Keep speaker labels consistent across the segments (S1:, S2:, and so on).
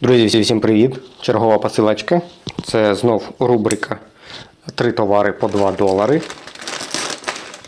S1: Друзі, всім привіт! Чергова посилочка. Це знов рубрика Три товари по 2 долари.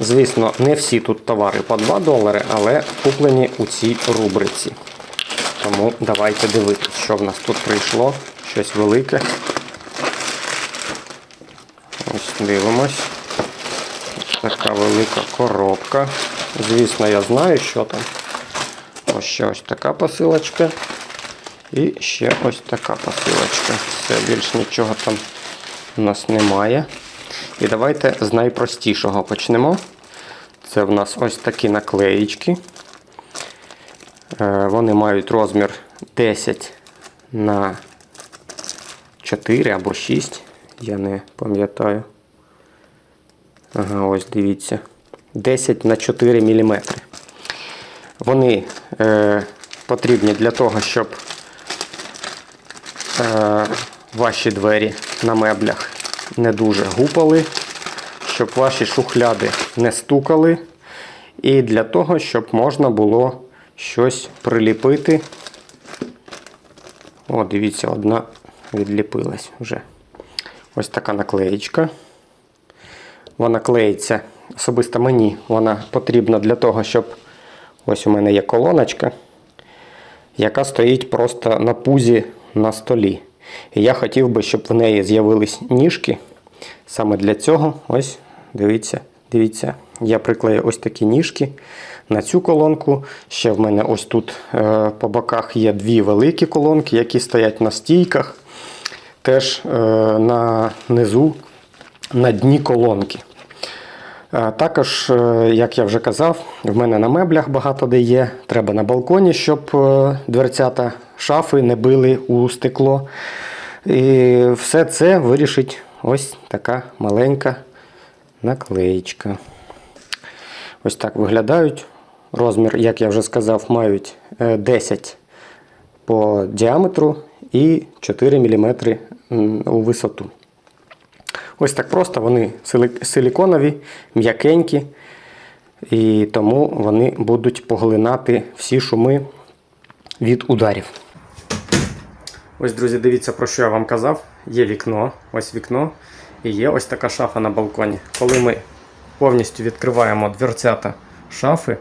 S1: Звісно, не всі тут товари по 2 долари, але куплені у цій рубриці. Тому давайте дивитися, що в нас тут прийшло. Щось велике. Ось дивимось. Така велика коробка. Звісно, я знаю, що там. Ось ще ось така посилочка. І ще ось така посилочка. Все, більш нічого там у нас немає. І давайте з найпростішого почнемо. Це в нас ось такі наклеїчки. Е, Вони мають розмір 10 на 4 або 6. Я не пам'ятаю. Ага, ось дивіться. 10 на 4 мм. Вони е, потрібні для того, щоб ваші двері на меблях не дуже гупали, щоб ваші шухляди не стукали, і для того, щоб можна було щось приліпити. О, дивіться, одна відліпилась вже. Ось така наклеїчка. Вона клеїться особисто мені. Вона потрібна для того, щоб ось у мене є колоночка, яка стоїть просто на пузі на столі. І я хотів би, щоб в неї з'явились ніжки. Саме для цього, ось, дивіться, дивіться, я приклею ось такі ніжки на цю колонку. Ще в мене ось тут е, по боках є дві великі колонки, які стоять на стійках. Теж е, на низу, на дні колонки. Е, Також, е, як я вже казав, в мене на меблях багато де є. Треба на балконі, щоб е, дверцята шафи не били у стекло. І все це вирішить ось така маленька наклеїчка. Ось так виглядають. Розмір, як я вже сказав, мають е, 10 по діаметру і 4 мм у висоту. Ось так просто вони силіконові, м'якенькі, і тому вони будуть поглинати всі шуми від ударів. Ось, друзі, дивіться, про що я вам казав. Є вікно, ось вікно, і є ось така шафа на балконі. Коли ми повністю відкриваємо дверцята шафи,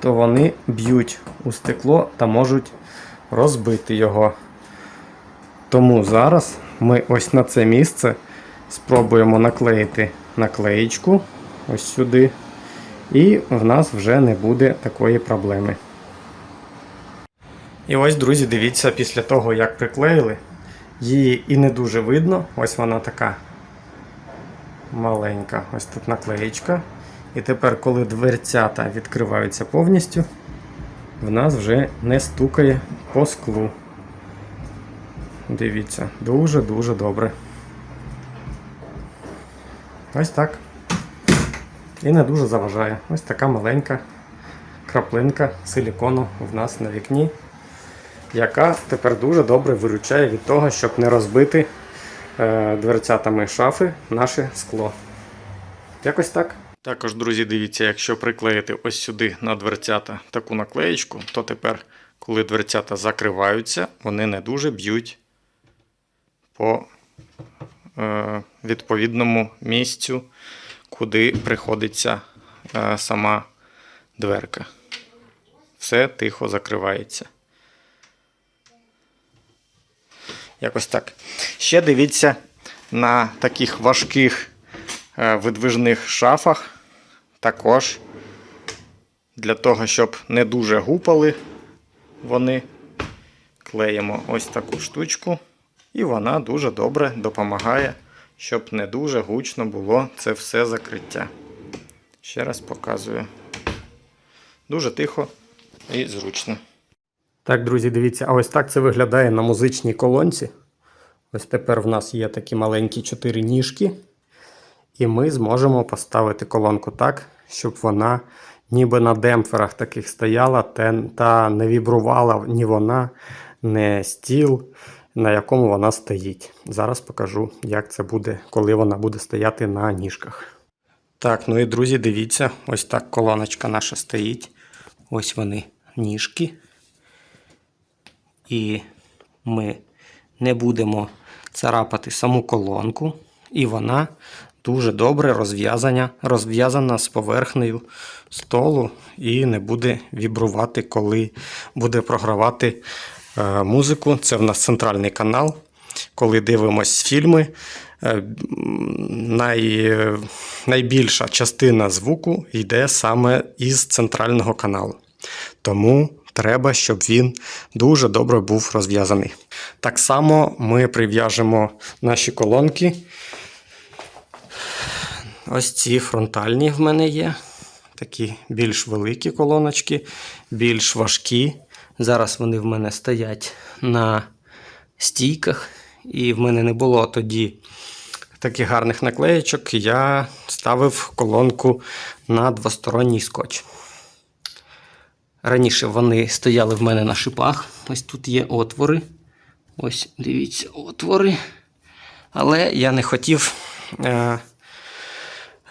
S1: то вони б'ють у стекло та можуть розбити його. Тому зараз ми ось на це місце спробуємо наклеїти наклеїчку ось сюди, і в нас вже не буде такої проблеми. І ось, друзі, дивіться, після того, як приклеїли, її і не дуже видно. Ось вона така маленька. Ось тут наклеїчка. І тепер, коли дверцята відкриваються повністю, в нас вже не стукає по склу. Дивіться, дуже-дуже добре. Ось так. І не дуже заважає. Ось така маленька краплинка силікону в нас на вікні, яка тепер дуже добре виручає від того, щоб не розбити е, дверцятами шафи наше скло. Якось так. Також, друзі, дивіться, якщо приклеїти ось сюди на дверцята таку наклеєчку, то тепер, коли дверцята закриваються, вони не дуже б'ють по е, відповідному місцю, куди приходиться е, сама дверка. Все тихо закривається. Якось так. Ще дивіться на таких важких е, видвижних шафах. Також для того, щоб не дуже гупали вони, клеїмо ось таку штучку. І вона дуже добре допомагає, щоб не дуже гучно було це все закриття. Ще раз показую. Дуже тихо і зручно. Так, друзі, дивіться, а ось так це виглядає на музичній колонці. Ось тепер в нас є такі маленькі чотири ніжки. І ми зможемо поставити колонку так, щоб вона ніби на демпферах таких стояла, та не вібрувала ні вона, ні стіл, на якому вона стоїть. Зараз покажу, як це буде, коли вона буде стояти на ніжках. Так, ну і друзі, дивіться, ось так колоночка наша стоїть. Ось вони ніжки. І ми не будемо царапати саму колонку, і вона дуже добре розв'язана, з поверхнею столу і не буде вібрувати, коли буде програвати е, музику. Це в нас центральний канал. Коли дивимось фільми, е, най, найбільша частина звуку йде саме із центрального каналу. Тому треба, щоб він дуже добре був розв'язаний. Так само ми прив'яжемо наші колонки. Ось ці фронтальні в мене є. Такі більш великі колоночки, більш важкі. Зараз вони в мене стоять на стійках, і в мене не було тоді таких гарних наклеєчок. Я ставив колонку на двосторонній скотч. Раніше вони стояли в мене на шипах. Ось тут є отвори. Ось дивіться, отвори. Але я не хотів е,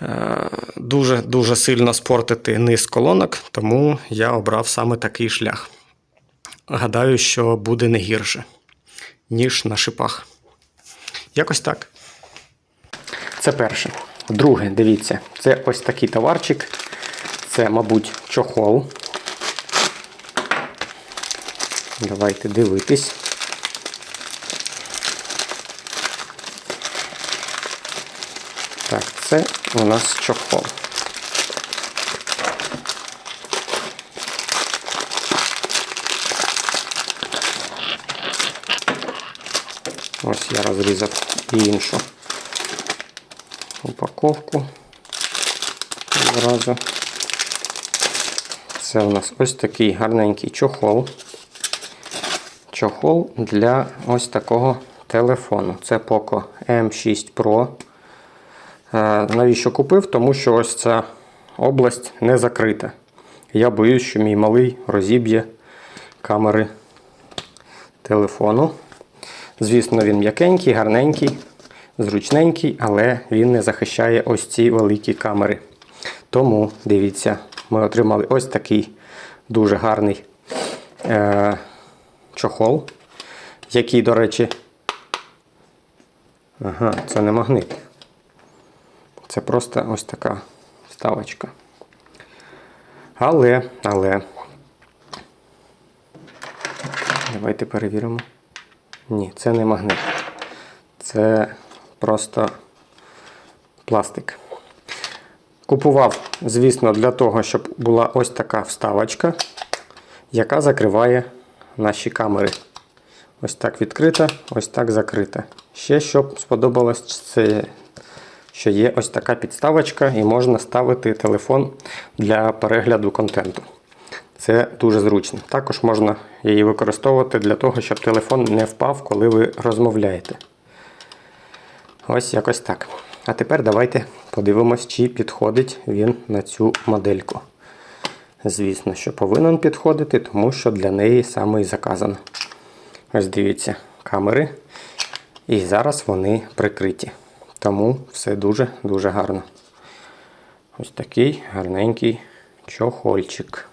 S1: е, сильно спортити низ колонок, тому я обрав саме такий шлях. Гадаю, що буде не гірше, ніж на шипах. Якось так. Це перше. Друге, дивіться, це ось такий товарчик. Це, мабуть, чохол. Давайте дивитись. Так, це у нас чохол. Ось я розрізав і іншу упаковку. Одразу. Це у нас ось такий гарненький чохол. Чохол для ось такого телефону. Це Poco M6 Pro. Е, Навіщо купив? Тому що ось ця область не закрита. Я боюсь, що мій малий розіб'є камери телефону. Звісно, він м'якенький, гарненький, зручненький, але він не захищає ось ці великі камери. Тому, дивіться, ми отримали ось такий дуже гарний е- чохол, який, до речі, ага, це не магнит. Це просто ось така вставочка. Але, але. Давайте перевіримо. Ні, це не магнит. Це просто пластик. Купував, звісно, для того, щоб була ось така вставочка, яка закриває наші камери. Ось так відкрита, ось так закрита. Ще щоб сподобалось, це що є ось така підставочка, і можна ставити телефон для перегляду контенту. Це дуже зручно. Також можна її використовувати для того, щоб телефон не впав, коли ви розмовляєте. Ось якось так. А тепер давайте подивимось, чи підходить він на цю модельку. Звісно, що повинен підходити, тому що для неї саме і заказано. Ось дивіться, камери. І зараз вони прикриті. Тому все дуже-дуже гарно. Ось такий гарненький чохольчик.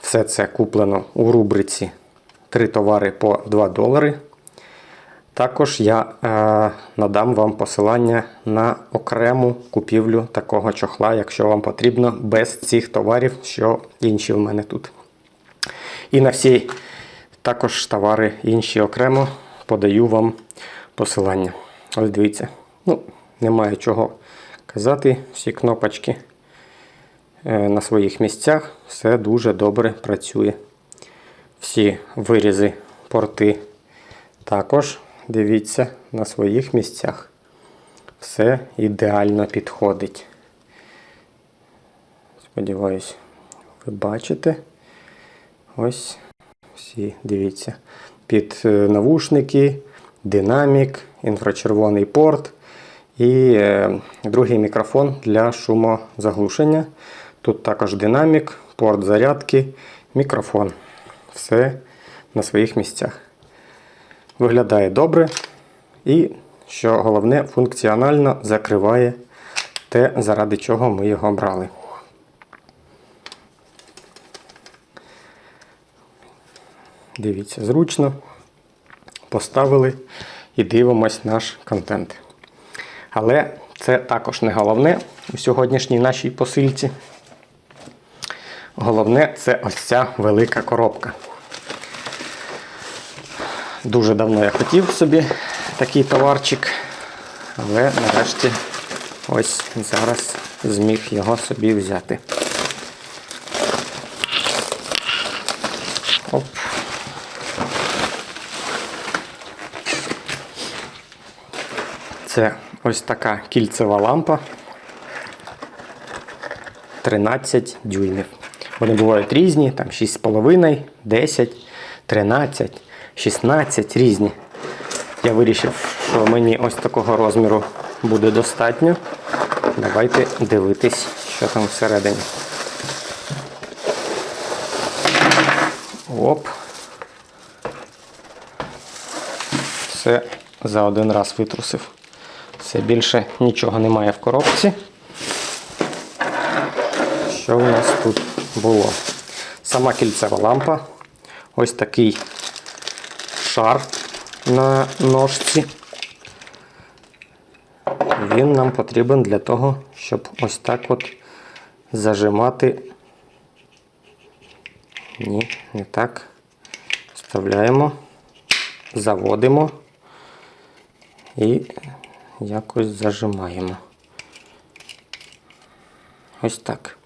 S1: Все це куплено у рубриці Три товари по 2 долари. Також я е, надам вам посилання на окрему купівлю такого чохла, якщо вам потрібно, без цих товарів, що інші в мене тут. І на всі також товари інші окремо подаю вам посилання. Ось дивіться. Ну, немає чого казати. Всі кнопочки е, на своїх місцях. Все дуже добре працює. Всі вирізи, порти також, дивіться, на своїх місцях. Все ідеально підходить. Сподіваюсь, ви бачите. Ось всі, дивіться, під е, навушники, динамік, інфрачервоний порт і е, другий мікрофон для шумозаглушення. Тут також динамік, порт зарядки, мікрофон. Все на своїх місцях. Виглядає добре і, що головне, функціонально закриває те, заради чого ми його брали. Дивіться, зручно. Поставили і дивимось наш контент. Але це також не головне у сьогоднішній нашій посильці. Головне це ось ця велика коробка. Дуже давно я хотів собі такий товарчик, але нарешті ось зараз зміг його собі взяти. Оп. Це ось така кільцева лампа 13 дюймів. Вони бувають різні, там 6,5, 10, 13, 16 різні. Я вирішив, що мені ось такого розміру буде достатньо. Давайте дивитись, що там всередині. Оп. Все за один раз витрусив. Все більше нічого немає в коробці. Що у нас тут було? Сама кільцева лампа. Ось такий шар на ножці. Він нам потрібен для того, щоб ось так от зажимати. Ні, не так. Вставляємо, заводимо і якось зажимаємо. Ось так.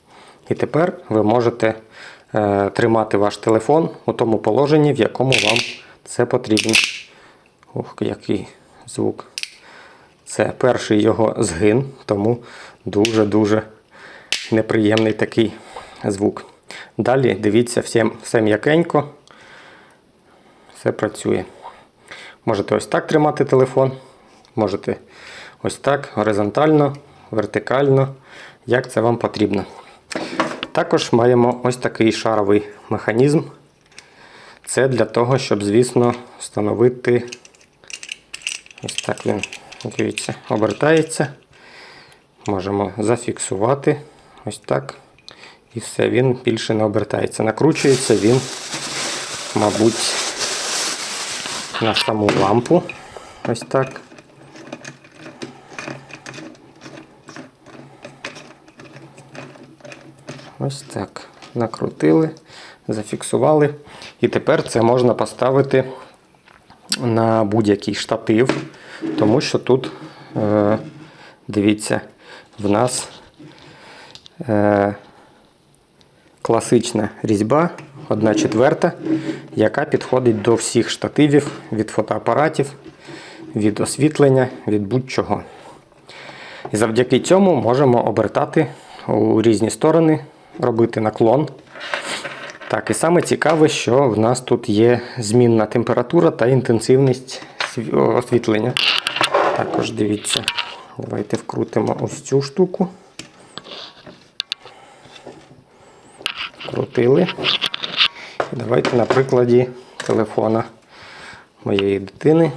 S1: І тепер ви можете е, тримати ваш телефон у тому положенні, в якому вам це потрібно. Ух, який звук. Це перший його згин, тому дуже-дуже неприємний такий звук. Далі дивіться, все, все м'якенько, все працює. Можете ось так тримати телефон, можете ось так, горизонтально, вертикально, як це вам потрібно. Також маємо ось такий шаровий механізм. Це для того, щоб, звісно, встановити ось так він, дивіться, обертається. Можемо зафіксувати ось так. І все, він більше не обертається. Накручується він, мабуть, на саму лампу. Ось так. Ось так. Накрутили, зафіксували. І тепер це можна поставити на будь-який штатив, тому що тут, е, дивіться, в нас е, класична різьба, 1 четверта, яка підходить до всіх штативів від фотоапаратів, від освітлення, від будь-чого. І завдяки цьому можемо обертати у різні сторони, робити наклон. Так, і саме цікаве, що в нас тут є змінна температура та інтенсивність освітлення. Також дивіться, давайте вкрутимо ось цю штуку. Вкрутили. Давайте на прикладі телефона моєї дитини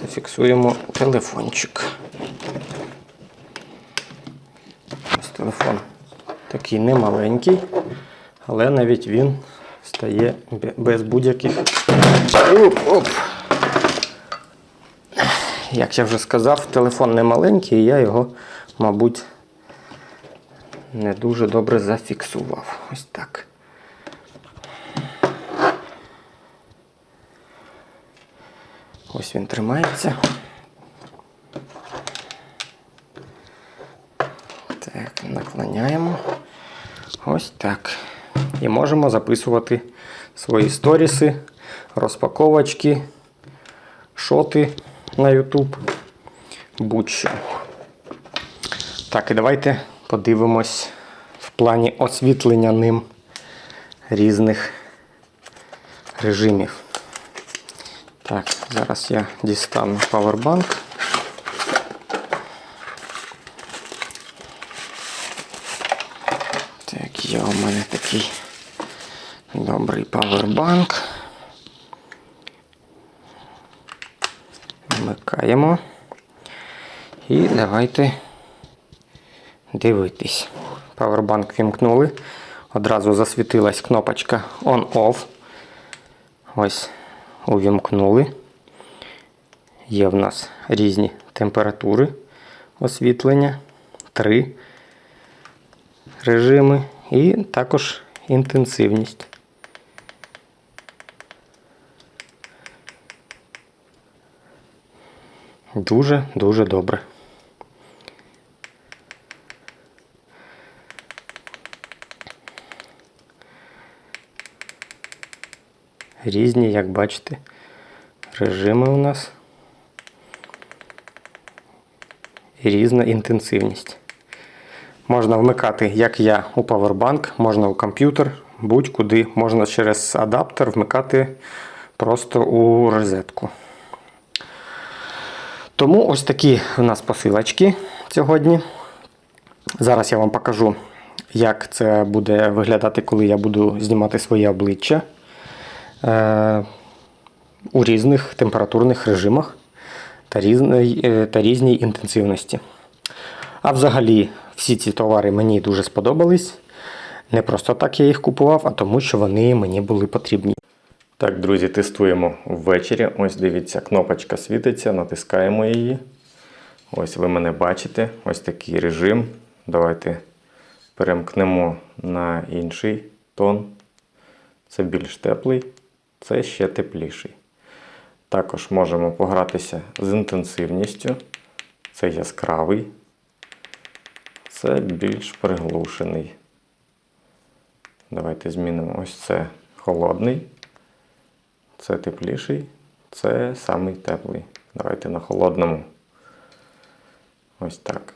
S1: зафіксуємо телефончик. Ось телефон такий немаленький, але навіть він стає без будь-яких. Оп, оп. Як я вже сказав, телефон не маленький, і я його, мабуть, не дуже добре зафіксував. Ось так. Ось він тримається. Так, наклоняємо. Ось так. І можемо записувати свої сторіси, розпаковочки, шоти на YouTube. Будь-що. Так, і давайте подивимось в плані освітлення ним різних режимів. Так, зараз я дістану павербанк. Так, є у мене такий добрий павербанк. Вмикаємо. І давайте дивитись. Павербанк вімкнули. одразу засвітилась кнопочка On-Off. Ось увімкнули. Є в нас різні температури освітлення, три режими і також інтенсивність. Дуже дуже добре. Різні, як бачите, режими у нас і різна інтенсивність. Можна вмикати, як я, у Powerbank, можна у комп'ютер, будь-куди, можна через адаптер вмикати просто у розетку. Тому ось такі у нас посилочки сьогодні. Зараз я вам покажу, як це буде виглядати, коли я буду знімати своє обличчя е, у різних температурних режимах та, різної, е, та різній інтенсивності. А взагалі, всі ці товари мені дуже сподобались. Не просто так я їх купував, а тому, що вони мені були потрібні. Так, друзі, тестуємо ввечері. Ось дивіться, кнопочка світиться, натискаємо її. Ось ви мене бачите. Ось такий режим. Давайте перемкнемо на інший тон. Це більш теплий, це ще тепліший. Також можемо погратися з інтенсивністю. Це яскравий, це більш приглушений. Давайте змінимо ось це холодний. Це тепліший, це самий теплий. Давайте на холодному. Ось так.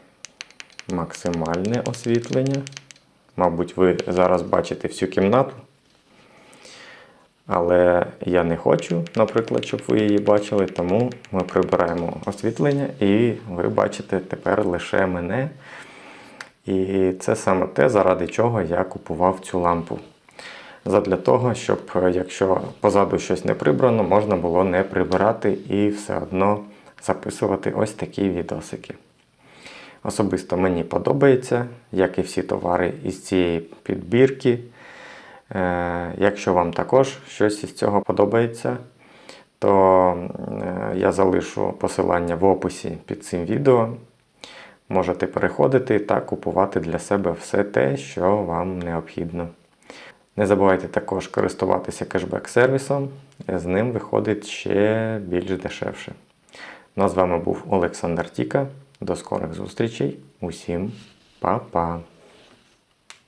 S1: Максимальне освітлення. Мабуть, ви зараз бачите всю кімнату. Але я не хочу, наприклад, щоб ви її бачили, тому ми прибираємо освітлення і ви бачите тепер лише мене. І це саме те, заради чого я купував цю лампу. Задля того, щоб е, якщо позаду щось не прибрано, можна було не прибирати і все одно записувати ось такі відосики. Особисто мені подобається, як і всі товари із цієї підбірки. Е, Якщо вам також щось із цього подобається, то е, я залишу посилання в описі під цим відео. Можете переходити та купувати для себе все те, що вам необхідно. Не забувайте також користуватися кешбек-сервісом, з ним виходить ще більш дешевше. Ну а з вами був Олександр Тіка. До скорих зустрічей. Усім па-па!